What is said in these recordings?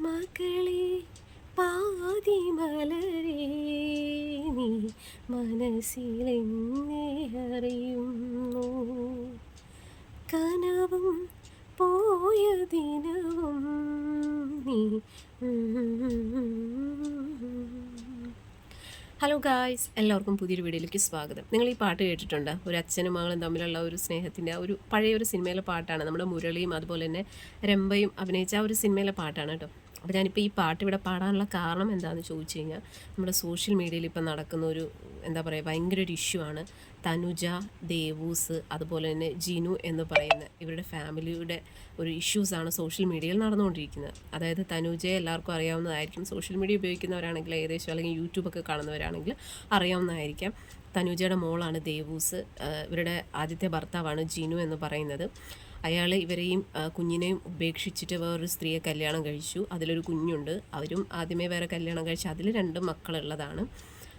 മകളെ പാതി മലരേ നീ മനസ്സിലെന്നെ അറിയുന്നു. കനവും പോയ ദിനവും നീ ഹലോ ഗായ്സ് എല്ലാവർക്കും പുതിയൊരു വീഡിയോയിലേക്ക് സ്വാഗതം. നിങ്ങൾ ഈ പാട്ട് കേട്ടിട്ടുണ്ട്? ഒരു അച്ഛനും മകളും തമ്മിലുള്ള ഒരു സ്നേഹത്തിന്റെ ഒരു പഴയ ഒരു സിനിമയിലെ പാട്ടാണ്. നമ്മുടെ മുരളിയും അതുപോലെ തന്നെ രംഭയും അഭിനയിച്ച ഒരു സിനിമയിലെ പാട്ടാണ് കേട്ടോ. അപ്പോൾ ഞാനിപ്പോൾ ഈ പാട്ട് ഇവിടെ പാടാനുള്ള കാരണം എന്താണെന്ന് ചോദിച്ചു കഴിഞ്ഞാൽ നമ്മുടെ സോഷ്യൽ മീഡിയയിൽ ഇപ്പം നടക്കുന്ന ഒരു എന്താ പറയുക ഭയങ്കര ഒരു ഇഷ്യൂ ആണ്. തനുജ ദേവൂസ് അതുപോലെ തന്നെ ജിനു എന്ന് പറയുന്ന ഇവരുടെ ഫാമിലിയുടെ ഒരു ഇഷ്യൂസാണ് സോഷ്യൽ മീഡിയയിൽ നടന്നുകൊണ്ടിരിക്കുന്നത്. അതായത് തനുജയെ എല്ലാവർക്കും അറിയാവുന്നതായിരിക്കും. സോഷ്യൽ മീഡിയ ഉപയോഗിക്കുന്നവരാണെങ്കിൽ ഏകദേശം അല്ലെങ്കിൽ യൂട്യൂബൊക്കെ കാണുന്നവരാണെങ്കിൽ അറിയാവുന്നതായിരിക്കാം. തനുജയുടെ മോളാണ് ദേവൂസ്. ഇവരുടെ ആദ്യത്തെ ഭർത്താവാണ് ജിനു എന്ന് പറയുന്നത്. അയാൾ ഇവരെയും കുഞ്ഞിനെയും ഉപേക്ഷിച്ചിട്ട് വേറൊരു സ്ത്രീയെ കല്യാണം കഴിച്ചു. അതിലൊരു കുഞ്ഞുണ്ട്. അവരും ആദ്യമേ വേറെ കല്യാണം കഴിച്ചു അതിൽ രണ്ട് മക്കളുള്ളതാണ്.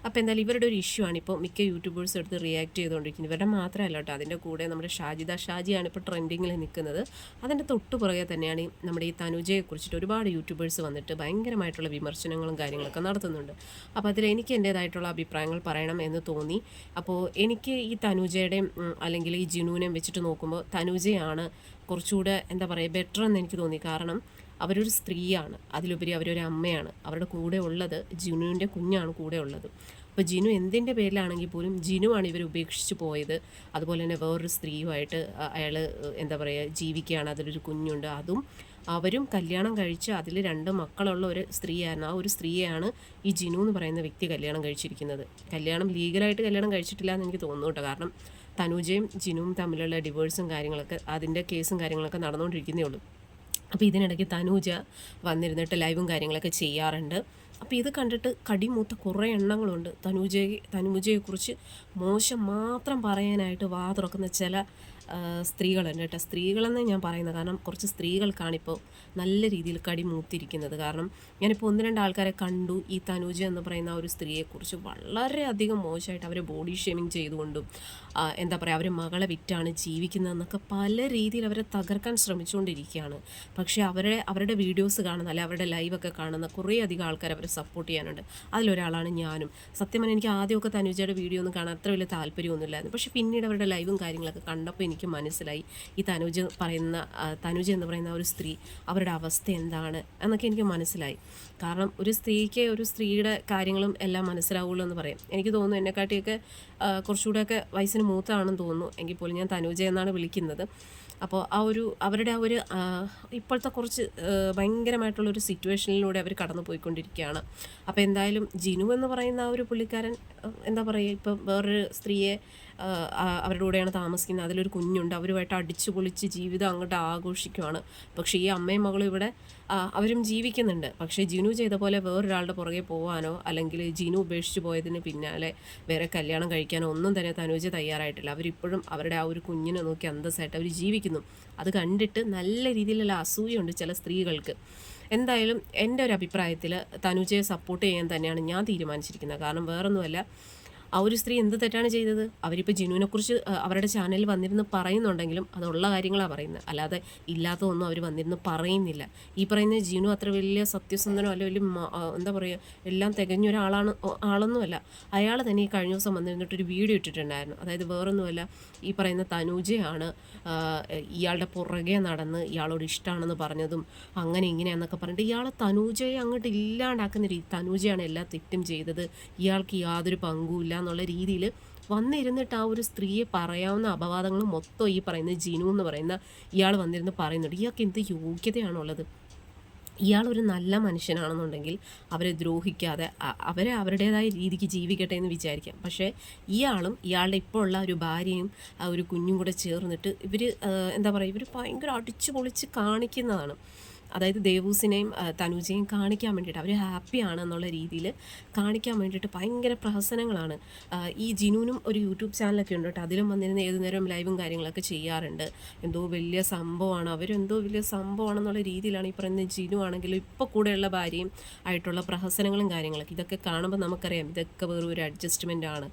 അപ്പോൾ എന്തായാലും ഇവരുടെ ഒരു ഇഷ്യൂ ആണ്. ഇപ്പോൾ മിക്ക യൂട്യൂബേഴ്സ് എടുത്ത് റിയാക്ട് ചെയ്തുകൊണ്ടിരിക്കുന്നത് ഇവരുടെ മാത്രമല്ല കേട്ടോ. അതിന്റെ കൂടെ നമ്മുടെ ഷാജിദ ഷാജിയാണ് ഇപ്പോൾ ട്രെൻഡിങ്ങിൽ നിൽക്കുന്നത്. അതിന്റെ തൊട്ട് പുറകെ തന്നെയാണ് നമ്മുടെ ഈ തനുജയെ കുറിച്ചിട്ട് ഒരുപാട് യൂട്യൂബേഴ്സ് വന്നിട്ട് ഭയങ്കരമായിട്ടുള്ള വിമർശനങ്ങളും കാര്യങ്ങളൊക്കെ നടത്തുന്നുണ്ട്. അപ്പോൾ അതിൽ എനിക്ക് എന്റേതായിട്ടുള്ള അഭിപ്രായങ്ങൾ പറയണം എന്ന് തോന്നി. അപ്പോൾ എനിക്ക് ഈ തനുജയുടെയും അല്ലെങ്കിൽ ഈ ജിനുവിനെയും വെച്ചിട്ട് നോക്കുമ്പോൾ തനുജയാണ് കുറച്ചുകൂടെ എന്താ പറയുക ബെറ്റർ എന്ന് എനിക്ക് തോന്നി. കാരണം അവരൊരു സ്ത്രീയാണ് അതിലുപരി അവരൊരു അമ്മയാണ്. അവരുടെ കൂടെ ഉള്ളത് ജിനുവിന്റെ കുഞ്ഞാണ് കൂടെ ഉള്ളത്. അപ്പോൾ ജിനു എന്തിന്റെ പേരിലാണെങ്കിൽ പോലും ജിനുവാണ് ഇവർ ഉപേക്ഷിച്ച് പോയത്. അതുപോലെ തന്നെ വേറൊരു സ്ത്രീയുമായിട്ട് അയാൾ എന്താ പറയുക ജീവിക്കുകയാണ്. അതിലൊരു കുഞ്ഞുണ്ട്. അതും അവരും കല്യാണം കഴിച്ച് അതിൽ രണ്ട് മക്കളുള്ള ഒരു സ്ത്രീയായിരുന്നു. ആ ഒരു സ്ത്രീയാണ് ഈ ജിനു എന്ന് പറയുന്ന വ്യക്തി കല്യാണം കഴിച്ചിരിക്കുന്നത്. കല്യാണം ലീഗലായിട്ട് കല്യാണം കഴിച്ചിട്ടില്ല എന്ന് എനിക്ക് തോന്നുന്നു കേട്ടോ. കാരണം തനുജയും ജിനുവും തമ്മിലുള്ള ഡിവോഴ്സും കാര്യങ്ങളൊക്കെ അതിന്റെ കേസും കാര്യങ്ങളൊക്കെ നടന്നുകൊണ്ടിരിക്കുന്നേ ഉള്ളൂ. അപ്പോൾ ഇതിനിടയ്ക്ക് തനൂജ വന്നിരുന്നിട്ട് ലൈവും കാര്യങ്ങളൊക്കെ ചെയ്യാറുണ്ട്. അപ്പോൾ ഇത് കണ്ടിട്ട് കടിമൂത്ത കുറേ എണ്ണങ്ങളുണ്ട്. തനൂജയെ തനൂജയെക്കുറിച്ച് മോശം മാത്രം പറയാനായിട്ട് വാ തുറക്കുന്ന ചില സ്ത്രീകളുണ്ട് കേട്ടോ. സ്ത്രീകളെന്ന് ഞാൻ പറയുന്നത് കാരണം കുറച്ച് സ്ത്രീകൾക്കാണിപ്പോൾ നല്ല രീതിയിൽ കടി മൂത്തിരിക്കുന്നത്. കാരണം ഞാനിപ്പോൾ ഒന്ന് രണ്ട് ആൾക്കാരെ കണ്ടു. ഈ തനൂജ എന്ന് പറയുന്ന ഒരു സ്ത്രീയെക്കുറിച്ച് വളരെയധികം മോശമായിട്ട് അവരെ ബോഡി ഷേമിങ് ചെയ്തുകൊണ്ടും എന്താ പറയുക അവരെ മകളെ വിറ്റാണ് ജീവിക്കുന്നതെന്നൊക്കെ പല രീതിയിൽ അവരെ തകർക്കാൻ ശ്രമിച്ചുകൊണ്ടിരിക്കുകയാണ്. പക്ഷേ അവരെ അവരുടെ വീഡിയോസ് കാണുന്ന അല്ലെ അവരുടെ ലൈവൊക്കെ കാണുന്ന കുറേ അധികം ആൾക്കാർ അവരെ സപ്പോർട്ട് ചെയ്യാനുണ്ട്. അതിലൊരാളാണ് ഞാനും. സത്യം പറഞ്ഞാൽ എനിക്ക് ആദ്യമൊക്കെ തനുജയുടെ വീഡിയോ ഒന്നും കാണാൻ അത്ര വലിയ താല്പര്യമൊന്നുമില്ലായിരുന്നു. പക്ഷേ പിന്നീട് അവരുടെ ലൈവും കാര്യങ്ങളൊക്കെ കണ്ടപ്പോൾ എനിക്ക് മനസ്സിലായി. ഈ തനുജ് പറയുന്ന തനുജ് എന്ന് പറയുന്ന ഒരു സ്ത്രീ അവരുടെ അവസ്ഥ എന്താണ് എന്നൊക്കെ എനിക്ക് മനസ്സിലായി. കാരണം ഒരു സ്ത്രീക്ക് ഒരു സ്ത്രീയുടെ കാര്യങ്ങളും എല്ലാം മനസ്സിലാവുള്ളൂ എന്ന് പറയും. എനിക്ക് തോന്നുന്നു എന്നെക്കാട്ടിയൊക്കെ കുറച്ചുകൂടെയൊക്കെ വയസ്സിന് മൂത്താണെന്ന് തോന്നുന്നു. എങ്കിൽ പോലും ഞാൻ തനുജ എന്നാണ് വിളിക്കുന്നത്. അപ്പോൾ ആ ഒരു അവരുടെ ആ ഒരു ഇപ്പോഴത്തെ കുറച്ച് ഭയങ്കരമായിട്ടുള്ള ഒരു സിറ്റുവേഷനിലൂടെ അവർ കടന്നു പോയിക്കൊണ്ടിരിക്കുകയാണ്. അപ്പോൾ എന്തായാലും ജിനു എന്ന് പറയുന്ന ആ ഒരു പുള്ളിക്കാരൻ എന്താ പറയുക ഇപ്പം വേറൊരു സ്ത്രീയെ അവരുടെ കൂടെയാണ് താമസിക്കുന്നത്. അതിലൊരു കുഞ്ഞുണ്ട്. അവരുമായിട്ട് അടിച്ചു പൊളിച്ച് ജീവിതം അങ്ങോട്ട് ആഘോഷിക്കുവാണ്. പക്ഷേ ഈ അമ്മയും മകളും ഇവിടെ അവരും ജീവിക്കുന്നുണ്ട്. പക്ഷേ ജിനു ചെയ്ത പോലെ വേറൊരാളുടെ പുറകെ പോകാനോ അല്ലെങ്കിൽ ജിനു ഉപേക്ഷിച്ച് പോയതിന് പിന്നാലെ വേറെ കല്യാണം കഴിക്കാനോ ഒന്നും തന്നെ തനുജ തയ്യാറായിട്ടില്ല. അവരിപ്പോഴും അവരുടെ ആ ഒരു കുഞ്ഞിനെ നോക്കി അന്തസ്സായിട്ട് അവർ ജീവിക്കുന്നു അത് കണ്ടിട്ട് നല്ല രീതിയിലുള്ള അസൂയുണ്ട് ചില സ്ത്രീകൾക്ക്. എന്തായാലും എന്റെ ഒരു അഭിപ്രായത്തിൽ തനുജയെ സപ്പോർട്ട് ചെയ്യാൻ തന്നെയാണ് ഞാൻ തീരുമാനിച്ചിരിക്കുന്നത്. കാരണം വേറൊന്നുമല്ല ആ ഒരു സ്ത്രീ എന്ത് തെറ്റാണ് ചെയ്തത്? അവരിപ്പോൾ ജിനുവിനെക്കുറിച്ച് അവരുടെ ചാനലിൽ വന്നിരുന്ന് പറയുന്നുണ്ടെങ്കിലും അതുള്ള കാര്യങ്ങളാണ് പറയുന്നത് അല്ലാതെ ഇല്ലാത്തതൊന്നും അവർ വന്നിരുന്ന് പറയുന്നില്ല. ഈ പറയുന്ന ജിനു അത്ര വലിയ സത്യസന്ധനോ അല്ല വലിയ എന്താ പറയുക എല്ലാം തികഞ്ഞ ഒരാളാണ് ആളൊന്നുമല്ല. അയാൾ തന്നെ ഈ കഴിഞ്ഞ ദിവസം വന്നിരുന്നിട്ട് ഒരു വീഡിയോ ഇട്ടിട്ടുണ്ടായിരുന്നു. അതായത് വേറൊന്നുമല്ല ഈ പറയുന്ന തനൂജയാണ് ഇയാളുടെ പുറകെ നടന്ന് ഇയാളോട് ഇഷ്ടമാണെന്ന് പറഞ്ഞതും അങ്ങനെ ഇങ്ങനെയാണെന്നൊക്കെ പറഞ്ഞിട്ട് ഇയാളെ തനൂജയെ അങ്ങോട്ട് ഇല്ലാണ്ടാക്കുന്ന രീതി തനൂജയാണ് എല്ലാ തെറ്റും ചെയ്തത്. ഇയാൾക്ക് യാതൊരു പങ്കുമില്ല എന്നുള്ള രീതിയിൽ വന്നിരുന്നിട്ട് ആ ഒരു സ്ത്രീയെ പറയാവുന്ന അപവാദങ്ങൾ മൊത്തം ഈ പറയുന്ന ജിനു എന്ന് പറയുന്ന ഇയാൾ വന്നിരുന്ന് പറയുന്നുണ്ട്. ഇയാൾക്ക് എന്ത് യോഗ്യതയാണുള്ളത്? ഇയാൾ ഒരു നല്ല മനുഷ്യനാണെന്നുണ്ടെങ്കിൽ അവരെ ദ്രോഹിക്കാതെ അവരെ അവരുടേതായ രീതിക്ക് ജീവിക്കട്ടെ എന്ന് വിചാരിക്കാം. പക്ഷേ ഇയാളും ഇയാളുടെ ഇപ്പോൾ ഉള്ള ഒരു ഭാര്യയും ആ ഒരു കുഞ്ഞും കൂടെ ചേർന്നിട്ട് ഇവർ എന്താ പറയുക ഇവർ ഭയങ്കര അടിച്ചു പൊളിച്ച് കാണിക്കുന്നതാണ്. അതായത് ദേവൂസിനെയും തനുജയും കാണിക്കാൻ വേണ്ടിയിട്ട് അവർ ഹാപ്പിയാണ് എന്നുള്ള രീതിയിൽ കാണിക്കാൻ വേണ്ടിയിട്ട് ഭയങ്കര പ്രഹസനങ്ങളാണ്. ഈ ജിനുവിനും ഒരു യൂട്യൂബ് ചാനലൊക്കെ ഉണ്ട് കേട്ടോ. അതിലും വന്നിരുന്ന ഏതു നേരം ലൈവും കാര്യങ്ങളൊക്കെ ചെയ്യാറുണ്ട്. എന്തോ വലിയ സംഭവമാണ്. അവരെന്തോ വലിയ സംഭവമാണെന്നുള്ള രീതിയിലാണ് ഈ പറയുന്ന ജിനു ആണെങ്കിലും ഇപ്പോൾ കൂടെയുള്ള ഭാര്യയും ആയിട്ടുള്ള പ്രഹസനങ്ങളും കാര്യങ്ങളൊക്കെ. ഇതൊക്കെ കാണുമ്പോൾ നമുക്കറിയാം. ഇതൊക്കെ വെറും ഒരു അഡ്ജസ്റ്റ്മെന്റ് ആണ്.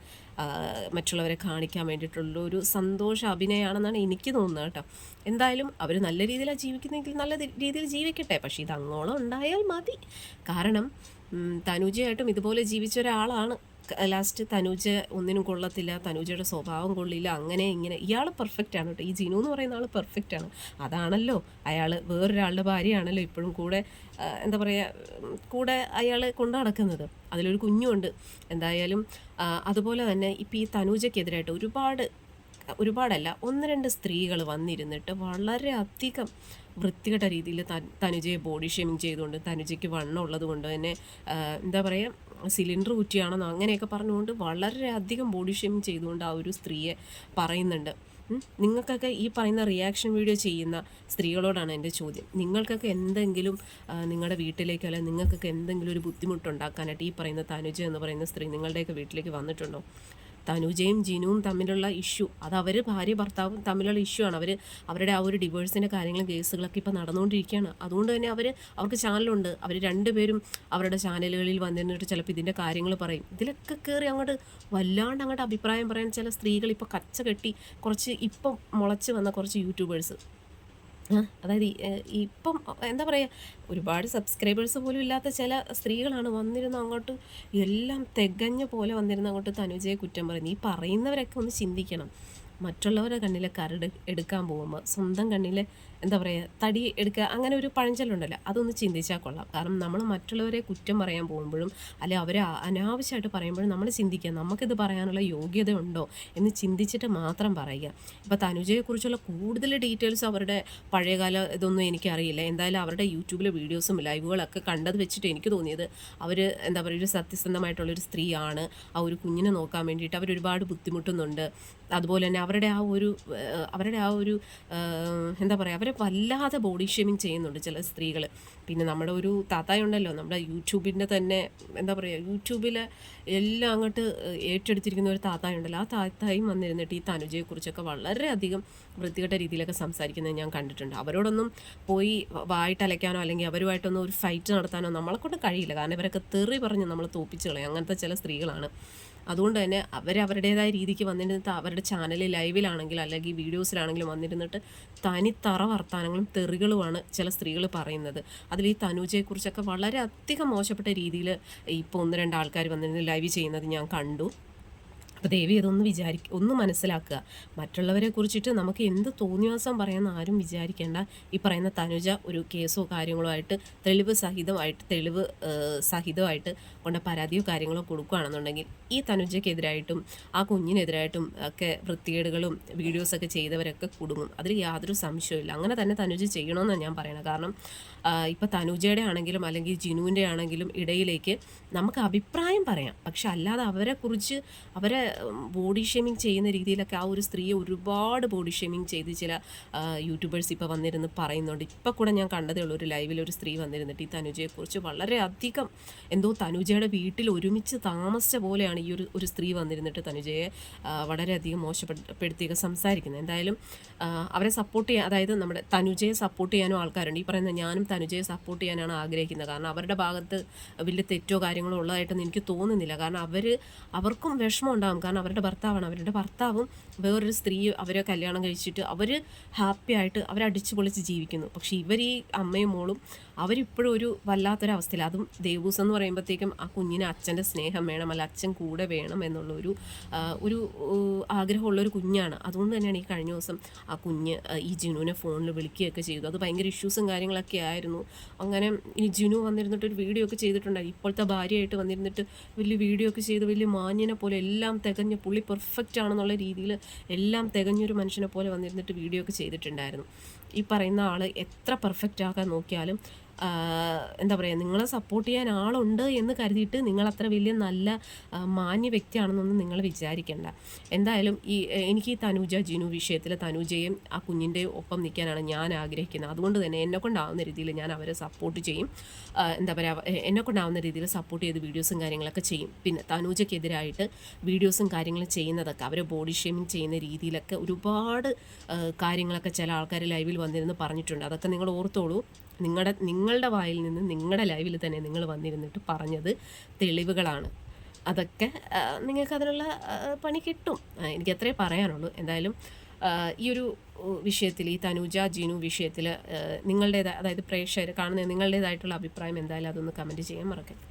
മറ്റുള്ളവരെ കാണിക്കാൻ വേണ്ടിയിട്ടുള്ള ഒരു സന്തോഷ അഭിനയമാണെന്നാണ് എനിക്ക് തോന്നുന്നത് കേട്ടോ. എന്തായാലും അവർ നല്ല രീതിയിലാണ് ജീവിക്കുന്നെങ്കിൽ നല്ല രീതിയിൽ ജീവിക്കട്ടെ. പക്ഷേ ഇത് അങ്ങോളം ഉണ്ടായാൽ മതി. കാരണം തനുജയായിട്ടും ഇതുപോലെ ജീവിച്ച ഒരാളാണ്. ലാസ്റ്റ് തനുജ ഒന്നിനും കൊള്ളത്തില്ല തനുജയുടെ സ്വഭാവം കൊള്ളില്ല അങ്ങനെ ഇങ്ങനെ. ഇയാൾ പെർഫെക്റ്റ് ആണ് കേട്ടോ. ഈ ജിനു എന്ന് പറയുന്ന ആൾ പെർഫെക്റ്റ് ആണ്. അതാണല്ലോ അയാൾ വേറൊരാളുടെ ഭാര്യയാണല്ലോ ഇപ്പോഴും കൂടെ എന്താ പറയുക കൂടെ അയാൾ കൊണ്ടു നടക്കുന്നത്. അതിലൊരു കുഞ്ഞുണ്ട് എന്തായാലും അതുപോലെ തന്നെ ഇപ്പം ഈ തനുജയ്ക്കെതിരായിട്ട് ഒരുപാട് ഒരുപാടല്ല ഒന്ന് രണ്ട് സ്ത്രീകൾ വന്നിരുന്നിട്ട് വളരെ അധികം വൃത്തികെട്ട രീതിയിൽ തനുജയെ ബോഡി ഷേമിങ് ചെയ്തുകൊണ്ട് തനുജയ്ക്ക് വണ്ണം ഉള്ളത് കൊണ്ട് തന്നെ എന്താ പറയുക സിലിണ്ടർ കുറ്റിയാണെന്നോ അങ്ങനെയൊക്കെ പറഞ്ഞുകൊണ്ട് വളരെയധികം ബോഡി ഷേമിങ് ചെയ്തുകൊണ്ട് ആ ഒരു സ്ത്രീയെ പറയുന്നുണ്ട്. നിങ്ങൾക്കൊക്കെ ഈ പറയുന്ന റിയാക്ഷൻ വീഡിയോ ചെയ്യുന്ന സ്ത്രീകളോടാണ് എന്റെ ചോദ്യം. നിങ്ങൾക്കൊക്കെ എന്തെങ്കിലും നിങ്ങളുടെ വീട്ടിലേക്ക് അല്ലെങ്കിൽ നിങ്ങൾക്കൊക്കെ എന്തെങ്കിലും ഒരു ബുദ്ധിമുട്ടുണ്ടാക്കാനായിട്ട് ഈ പറയുന്ന തനുജ എന്ന് പറയുന്ന സ്ത്രീ നിങ്ങളുടെയൊക്കെ വീട്ടിലേക്ക് വന്നിട്ടുണ്ടോ? തനുജയും ജിനുവും തമ്മിലുള്ള ഇഷ്യൂ. അത് അവർ ഭാര്യ ഭർത്താവും തമ്മിലുള്ള ഇഷ്യൂ ആണ്. അവർ അവരുടെ ആ ഒരു ഡിവോഴ്സിന്റെ കാര്യങ്ങളും കേസുകളൊക്കെ ഇപ്പോൾ നടന്നുകൊണ്ടിരിക്കുകയാണ് അതുകൊണ്ട് തന്നെ അവർ അവർക്ക് ചാനലുണ്ട്. അവർ രണ്ടുപേരും അവരുടെ ചാനലുകളിൽ വന്നിരുന്നിട്ട് ചിലപ്പോൾ ഇതിന്റെ കാര്യങ്ങൾ പറയും. ഇതിലൊക്കെ കയറി അങ്ങോട്ട് വല്ലാണ്ട് അങ്ങോട്ട് അഭിപ്രായം പറയാൻ ചില സ്ത്രീകൾ ഇപ്പോൾ കച്ച കെട്ടി കുറച്ച് ഇപ്പം മുളച്ച് വന്ന കുറച്ച് യൂട്യൂബേഴ്സ്. അതായത് ഇപ്പം എന്താ പറയുക ഒരുപാട് സബ്സ്ക്രൈബേഴ്സ് പോലും ഇല്ലാത്ത ചില സ്ത്രീകളാണ് വന്നിരുന്ന അങ്ങോട്ട് എല്ലാം തികഞ്ഞ പോലെ വന്നിരുന്ന അങ്ങോട്ട് തനുജയെ കുറ്റം പറയുന്നത്. ഈ പറയുന്നവരൊക്കെ ഒന്ന് ചിന്തിക്കണം. മറ്റുള്ളവരുടെ കണ്ണിലെ കരട് എടുക്കാൻ പോകുമ്പോൾ സ്വന്തം കണ്ണിലെ എന്താ പറയുക തടി എടുക്കുക അങ്ങനെ ഒരു പഴഞ്ചലുണ്ടല്ലോ അതൊന്ന് ചിന്തിച്ചാൽ കൊള്ളാം. കാരണം നമ്മൾ മറ്റുള്ളവരെ കുറ്റം പറയാൻ പോകുമ്പോഴും അല്ലെ അവരെ അനാവശ്യമായിട്ട് പറയുമ്പോഴും നമ്മൾ ചിന്തിക്കുക നമുക്കിത് പറയാനുള്ള യോഗ്യത ഉണ്ടോ? എന്ന് ചിന്തിച്ചിട്ട് മാത്രം പറയുക. ഇപ്പോൾ തനുജയെക്കുറിച്ചുള്ള കൂടുതൽ ഡീറ്റെയിൽസ് അവരുടെ പഴയകാല ഇതൊന്നും എനിക്കറിയില്ല. എന്തായാലും അവരുടെ യൂട്യൂബിലെ വീഡിയോസും ലൈവുകളൊക്കെ കണ്ടത് വെച്ചിട്ട് എനിക്ക് തോന്നിയത് അവർ എന്താ പറയുക ഒരു സത്യസന്ധമായിട്ടുള്ളൊരു സ്ത്രീയാണ്. ആ ഒരു കുഞ്ഞിനെ നോക്കാൻ വേണ്ടിയിട്ട് അവർ ഒരുപാട് ബുദ്ധിമുട്ടുന്നുണ്ട്. അതുപോലെ തന്നെ അവരുടെ ആ ഒരു അവരുടെ ആ ഒരു എന്താ പറയുക അവരെ വല്ലാതെ ബോഡി ഷേമിങ് ചെയ്യുന്നുണ്ട് ചില സ്ത്രീകൾ പിന്നെ നമ്മുടെ ഒരു താത്തായുണ്ടല്ലോ നമ്മുടെ യൂട്യൂബിന്റെ തന്നെ എന്താ പറയുക യൂട്യൂബിലെ എല്ലാം അങ്ങോട്ട് ഏറ്റെടുത്തിരിക്കുന്ന ഒരു താത്തായുണ്ടല്ലോ. ആ താത്തായും വന്നിരുന്നിട്ട് ഈ തനുജയെക്കുറിച്ചൊക്കെ വളരെയധികം വൃത്തികെട്ട രീതിയിലൊക്കെ സംസാരിക്കുന്നത് ഞാൻ കണ്ടിട്ടുണ്ട്. അവരോടൊന്നും പോയി വായിട്ട് വായിട്ടലയ്ക്കാനോ അല്ലെങ്കിൽ അവരുമായിട്ടൊന്നും ഒരു ഫൈറ്റ് നടത്താനോ നമ്മളെക്കൊണ്ട് കഴിയില്ല. കാരണം ഇവരൊക്കെ തെറി പറഞ്ഞ് നമ്മൾ തോപ്പിച്ചു കളയും. അങ്ങനത്തെ ചില സ്ത്രീകളാണ്. അതുകൊണ്ട് തന്നെ അവർ അവരുടേതായ രീതിക്ക് വന്നിരുന്നിട്ട് അവരുടെ ചാനലിൽ ലൈവിലാണെങ്കിലും അല്ലെങ്കിൽ വീഡിയോസിലാണെങ്കിലും വന്നിരുന്നിട്ട് തനിത്തറ വർത്തമാനങ്ങളും തെറികളുമാണ് ചില സ്ത്രീകൾ പറയുന്നത്. അതിൽ ഈ തനൂജയെക്കുറിച്ചൊക്കെ വളരെ അധികം മോശപ്പെട്ട രീതിയിൽ ഇപ്പോൾ ഒന്ന് രണ്ട് ആൾക്കാർ വന്നിരുന്ന് ലൈവ് ചെയ്യുന്നത് ഞാൻ കണ്ടു. അപ്പോൾ ദേവി അതൊന്ന് വിചാരി ഒന്ന് മനസ്സിലാക്കുക. മറ്റുള്ളവരെ കുറിച്ചിട്ട് നമുക്ക് എന്ത് തോന്നിയാസം പറയാമെന്ന് ആരും വിചാരിക്കേണ്ട. ഈ പറയുന്ന തനുജ ഒരു കേസോ കാര്യങ്ങളോ ആയിട്ട് തെളിവ് സഹിതമായിട്ട് തെളിവ് സഹിതമായിട്ട് കൊണ്ട പരാതിയോ കാര്യങ്ങളോ കൊടുക്കുകയാണെന്നുണ്ടെങ്കിൽ ഈ തനുജയ്ക്കെതിരായിട്ടും ആ കുഞ്ഞിനെതിരായിട്ടും ഒക്കെ വൃത്തികേടുകളും വീഡിയോസൊക്കെ ചെയ്തവരൊക്കെ കുടുങ്ങും. അതിൽ യാതൊരു സംശയമില്ല അങ്ങനെ തന്നെ തനുജ ചെയ്യണമെന്നാണ് ഞാൻ പറയണത് കാരണം ഇപ്പോൾ തനുജയുടെ ആണെങ്കിലും അല്ലെങ്കിൽ ജിനുവിന്റെ ആണെങ്കിലും ഇടയിലേക്ക് നമുക്ക് അഭിപ്രായം പറയാം. പക്ഷെ അല്ലാതെ അവരെക്കുറിച്ച് അവരെ ബോഡി ഷേമിങ് ചെയ്യുന്ന രീതിയിലൊക്കെ ആ ഒരു സ്ത്രീയെ ഒരുപാട് ബോഡി ഷേമിങ് ചെയ്ത് ചില യൂട്യൂബേഴ്സ് ഇപ്പോൾ വന്നിരുന്ന് പറയുന്നുണ്ട്. ഇപ്പോൾ കൂടെ ഞാൻ കണ്ടതേ ഉള്ളൂ ഒരു ലൈവിൽ ഒരു സ്ത്രീ വന്നിരുന്നിട്ട് ഈ തനുജയെക്കുറിച്ച് വളരെ അധികം എന്തോ തനുജയുടെ വീട്ടിൽ ഒരുമിച്ച് താമസിച്ച പോലെയാണ് ഈ ഒരു ഒരു സ്ത്രീ വന്നിരുന്നിട്ട് തനുജയെ വളരെയധികം മോശപ്പെടുത്തിയൊക്കെ സംസാരിക്കുന്നത്. എന്തായാലും അവരെ സപ്പോർട്ട് ചെയ്യാൻ അതായത് നമ്മുടെ തനുജയെ സപ്പോർട്ട് ചെയ്യാനും ആൾക്കാരുണ്ട്. ഈ പറയുന്ന ഞാനും തനുജയെ സപ്പോർട്ട് ചെയ്യാനാണ് ആഗ്രഹിക്കുന്നത്. കാരണം അവരുടെ ഭാഗത്ത് വലിയ തെറ്റോ കാര്യങ്ങളോ ഉള്ളതായിട്ടൊന്നും എനിക്ക് തോന്നുന്നില്ല. കാരണം അവർ അവർക്കും വിഷമം ഉണ്ടാകും കാരണം അവരുടെ ഭർത്താവാണ്. അവരുടെ ഭർത്താവും വേറൊരു സ്ത്രീ അവരെ കല്യാണം കഴിച്ചിട്ട് അവർ ഹാപ്പി ആയിട്ട് അവരടിച്ചു പൊളിച്ച് ജീവിക്കുന്നു. പക്ഷേ ഇവർ ഈ അമ്മയും മോളും അവരിപ്പോഴും ഒരു വല്ലാത്തൊരവസ്ഥയിൽ അതും ദേവൂസ് എന്ന് പറയുമ്പോഴത്തേക്കും ആ കുഞ്ഞിന് അച്ഛന്റെ സ്നേഹം വേണം അല്ല അച്ഛൻ കൂടെ വേണം എന്നുള്ള ഒരു ഒരു ആഗ്രഹമുള്ള ഒരു കുഞ്ഞാണ്. അതുകൊണ്ട് തന്നെയാണ് ഈ കഴിഞ്ഞ ദിവസം ആ കുഞ്ഞ് ഈ ജിനുവിനെ ഫോണിൽ വിളിക്കുകയൊക്കെ ചെയ്തു. അത് ഭയങ്കര ഇഷ്യൂസും കാര്യങ്ങളൊക്കെ ആയിരുന്നു. അങ്ങനെ ഈ ജിനു വന്നിരുന്നിട്ട് ഒരു വീഡിയോ ഒക്കെ ചെയ്തിട്ടുണ്ടായി ഇപ്പോഴത്തെ ഭാര്യയായിട്ട് വന്നിരുന്നിട്ട് വലിയ വീഡിയോ ഒക്കെ ചെയ്ത് വലിയ മാന്യനെ പോലെ എല്ലാം തികഞ്ഞ പുള്ളി പെർഫെക്റ്റ് ആണെന്നുള്ള രീതിയിൽ എല്ലാം തികഞ്ഞൊരു മനുഷ്യനെ പോലെ വന്നിരുന്നിട്ട് വീഡിയോ ഒക്കെ ചെയ്തിട്ടുണ്ടായിരുന്നു. ഈ പറയുന്ന ആൾ എത്ര പെർഫെക്റ്റ് ആക്കാൻ നോക്കിയാലും എന്താ പറയുക നിങ്ങളെ സപ്പോർട്ട് ചെയ്യാൻ ആളുണ്ട് എന്ന് കരുതിയിട്ട് നിങ്ങൾ അത്ര വലിയ നല്ല മാന്യ വ്യക്തിയാണെന്നൊന്നും നിങ്ങൾ വിചാരിക്കേണ്ട. എന്തായാലും ഈ എനിക്ക് ഈ തനൂജ ജിനു വിഷയത്തിൽ തനൂജയും ആ കുഞ്ഞിന്റെ ഒപ്പം നിൽക്കാനാണ് ഞാൻ ആഗ്രഹിക്കുന്നത്. അതുകൊണ്ട് തന്നെ എന്നെ കൊണ്ടാവുന്ന രീതിയിൽ ഞാൻ അവരെ സപ്പോർട്ട് ചെയ്യും. എന്താ പറയുക എന്നെ കൊണ്ടാവുന്ന രീതിയിൽ സപ്പോർട്ട് ചെയ്ത് വീഡിയോസും കാര്യങ്ങളൊക്കെ ചെയ്യും. പിന്നെ തനൂജയ്ക്കെതിരായിട്ട് വീഡിയോസും കാര്യങ്ങളും ചെയ്യുന്നതൊക്കെ അവരെ ബോഡി ഷേമിങ് ചെയ്യുന്ന രീതിയിലൊക്കെ ഒരുപാട് കാര്യങ്ങളൊക്കെ ചില ആൾക്കാർ ലൈവിൽ വന്നിരുന്ന് പറഞ്ഞിട്ടുണ്ട്. അതൊക്കെ നിങ്ങൾ ഓർത്തോളൂ. നിങ്ങളുടെ നിങ്ങളുടെ വായിൽ നിന്ന് നിങ്ങളുടെ ലൈവിൽ തന്നെ നിങ്ങൾ വന്നിരുന്നിട്ട് പറഞ്ഞത് തെളിവുകളാണ്. അതൊക്കെ നിങ്ങൾക്ക് അതിനുള്ള പണി കിട്ടും. എനിക്ക് അത്രേ പറയാനുള്ളൂ. എന്തായാലും ഈ ഒരു വിഷയത്തിൽ ഈ തനുജ ജിനു വിഷയത്തിൽ നിങ്ങളുടേതായ അതായത് പ്രേക്ഷകർ കാണുന്ന നിങ്ങളുടേതായിട്ടുള്ള അഭിപ്രായം എന്തായാലും അതൊന്ന് കമന്റ് ചെയ്യാൻ മറക്കരുത്.